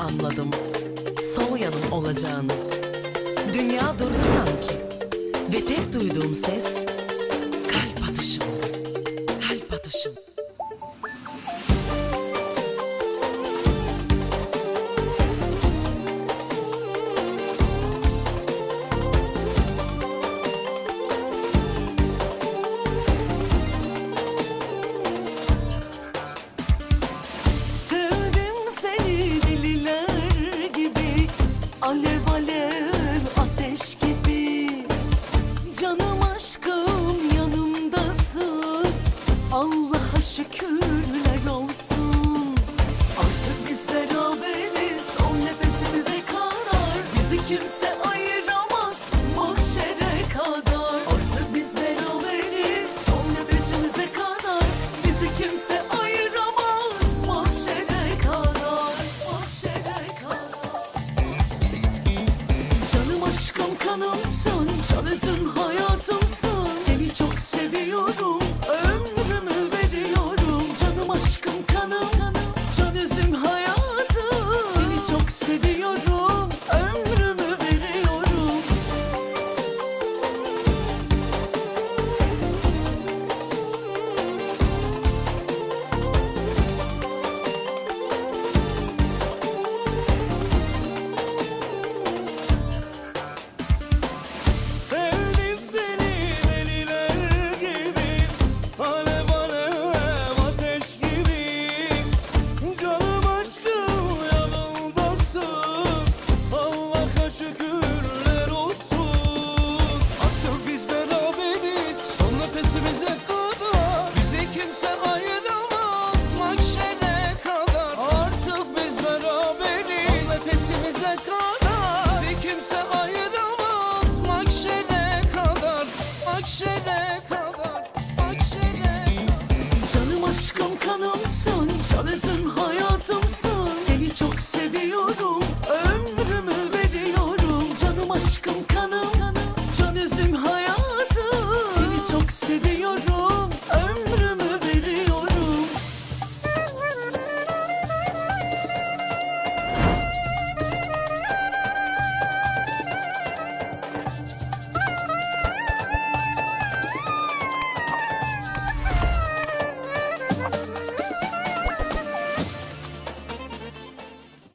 anladım sol yanım olacağını. Dünya durdu sanki ve tek duyduğum ses kalp atışımdı. Kalp atışım. kanımsın kimse kadar. Bizi kimse ayıramaz. Makşere kadar. Makşere kadar. Makşere kadar. Canım aşkım kanımsın. Canısın hayatımsın. Seni çok seviyorum. Ömrümü veriyorum. Canım aşkım kanım. Canızım hayatım. Seni çok seviyorum.